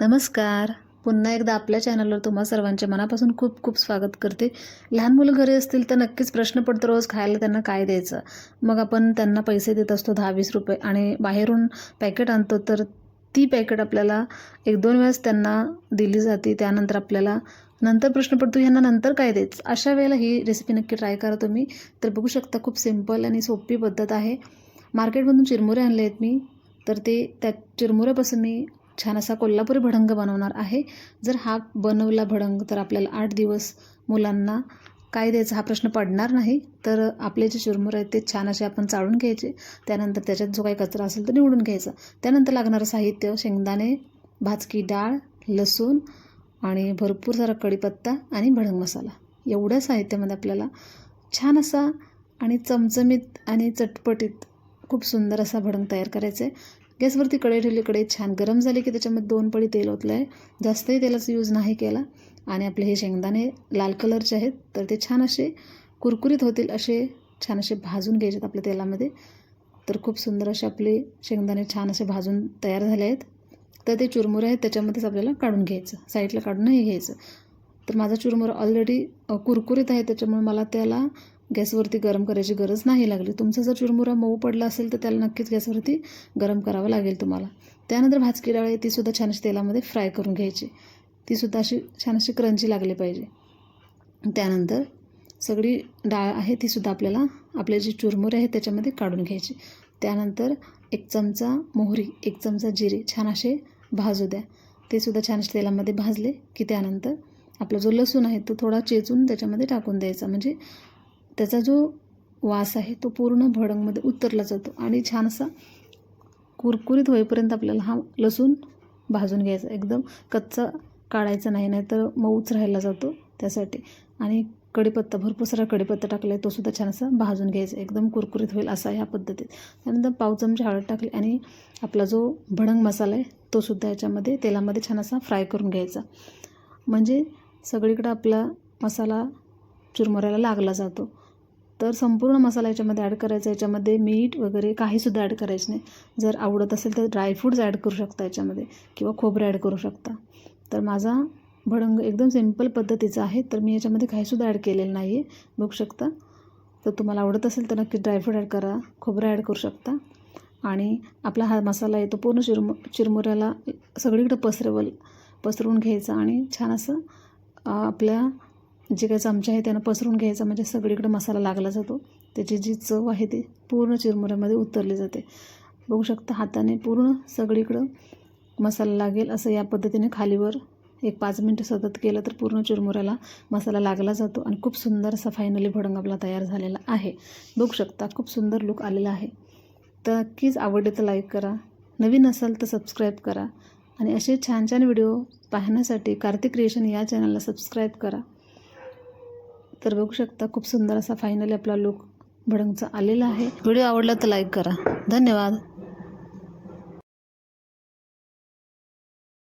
नमस्कार. पुन्हा एकदा आपल्या चॅनलवर तुम्हा सर्वांचे मनापासून खूप खूप स्वागत करते. लहान मुलं घरी असतील तर नक्कीच प्रश्न पडतो रोज खायला त्यांना काय द्यायचं? मग आपण त्यांना पैसे देत असतो दहा वीस रुपये आणि बाहेरून पॅकेट आणतो तर ती पॅकेट आपल्याला एक दोन वेळेस त्यांना दिली जाते. त्यानंतर आपल्याला नंतर प्रश्न पडतो ह्यांना नंतर काय द्यायचं? अशा वेळेला ही रेसिपी नक्की ट्राय करा तुम्ही. तर बघू शकता खूप सिंपल आणि सोपी पद्धत आहे. मार्केटमधून चिरमुरे आणले आहेत मी. तर ते त्या चिरमुऱ्यापासून मी छान असा कोल्हापुरी भडंग बनवणार आहे. जर हा बनवला भडंग तर आपल्याला आठ दिवस मुलांना काय द्यायचं हा प्रश्न पडणार नाही. तर आपले जे चुरमुर आहेत ते छान असे आपण चाळून घ्यायचे. त्यानंतर त्याच्यात जो काही कचरा असेल तो निवडून घ्यायचा. त्यानंतर लागणारं साहित्य शेंगदाणे भाजकी डाळ लसूण आणि भरपूर सारा कढीपत्ता आणि भडंग मसाला. एवढ्या साहित्यामध्ये आपल्याला छान असा आणि चमचमीत आणि चटपटीत खूप सुंदर असा भडंग तयार करायचा आहे. गॅसवरती कढई ठेवली कढई छान गरम झाली की त्याच्यामध्ये दोन पळी तेल ओतलं आहे जास्तही तेलाचा यूज नाही केला. आणि आपले हे शेंगदाणे लाल कलरचे आहेत तर ते छान असे कुरकुरीत होतील असे छान असे भाजून घ्यायचे आपल्या तेलामध्ये. तर खूप सुंदर असे आपले शेंगदाणे छान असे भाजून तयार झाले आहेत. तर ते चुरमुरे आहेत त्याच्यामध्येच आपल्याला काढून घ्यायचं साईडला काढूनही घ्यायचं. तर माझा चुरमुरा ऑलरेडी कुरकुरीत आहे त्याच्यामुळे मला त्याला गॅसवरती गरम करायची गरज नाही लागली. तुमचा जर चुरमुरा मऊ पडला असेल तर त्याला नक्कीच गॅसवरती गरम करावं लागेल तुम्हाला. त्यानंतर भाजकी डाळ आहे तीसुद्धा छान अशी तेलामध्ये फ्राय करून घ्यायची. तीसुद्धा अशी छान अशी क्रंची लागली पाहिजे. त्यानंतर सगळी डाळ आहे तीसुद्धा आपल्याला आपले जे चुरमुरे आहेत त्याच्यामध्ये काढून घ्यायची. त्यानंतर एक चमचा मोहरी एक चमचा जिरे छान असे भाजू द्या. ते सुद्धा छान असे तेलामध्ये भाजले की त्यानंतर आपला जो लसूण आहे तो थोडा चेचून त्याच्यामध्ये टाकून द्यायचा. म्हणजे त्याचा जो वास आहे तो पूर्ण भडंगमध्ये उतरला जातो आणि छान असा कुरकुरीत होईपर्यंत आपल्याला हा लसूण भाजून घ्यायचा. एकदम कच्चा काढायचा नाही नाहीतर मऊच राहायला जातो त्यासाठी. आणि कढीपत्ता भरपूर सारा कडीपत्ता टाकला आहे तोसुद्धा छान असा भाजून घ्यायचा. एकदम कुरकुरीत होईल असा ह्या पद्धतीत. त्यानंतर पाव चमचे हळद टाकली आणि आपला जो भडंग मसाला आहे तोसुद्धा याच्यामध्ये तेलामध्ये छान असा फ्राय करून घ्यायचा. म्हणजे सगळीकडं आपला मसाला चुरमुऱ्याला लागला जातो. तर संपूर्ण मसाला याच्यामध्ये ॲड करायचा याच्यामध्ये मीठ वगैरे काहीसुद्धा ॲड करायचं नाही. जर आवडत असेल तर ड्रायफ्रूट्स ॲड करू शकता याच्यामध्ये किंवा खोबरं ॲड करू शकता. तर माझा भडंग एकदम सिंपल पद्धतीचा आहे तर मी याच्यामध्ये काहीसुद्धा ॲड केलेलं नाही आहे बघू शकता. तर तुम्हाला आवडत असेल तर नक्की ड्रायफ्रूट ॲड करा खोबरं ॲड करू शकता. आणि आपला हा मसाला आहे तो पूर्ण चिरमु चिरमुऱ्याला सगळीकडे पसरवल पसरवून घ्यायचा आणि छान असं आपल्या जे काही चमचे आहे त्यानं पसरून घ्यायचा म्हणजे सगळीकडे मसाला लागला जातो. त्याची जी चव आहे ती पूर्ण चिरमुऱ्यामध्ये उतरली जाते. बघू शकता हाताने पूर्ण सगळीकडं मसाला लागेल असं या पद्धतीने खालीवर एक पाच मिनटं सतत केलं तर पूर्ण चिरमुऱ्याला मसाला लागला जातो आणि खूप सुंदर असा फायनली भडंग आपला तयार झालेला आहे. बघू शकता खूप सुंदर लुक आलेला आहे. तर नक्कीच आवडले तर लाईक करा. नवीन असाल तर सबस्क्राईब करा. आणि असे छान छान व्हिडिओ पाहण्यासाठी कार्तिक क्रिएशन या चॅनलला सबस्क्राईब करा. तर बघू शकता खूप सुंदर असा फायनली आपला लुक भडंगचा आलेला आहे. व्हिडिओ आवडला तर लाईक करा. धन्यवाद.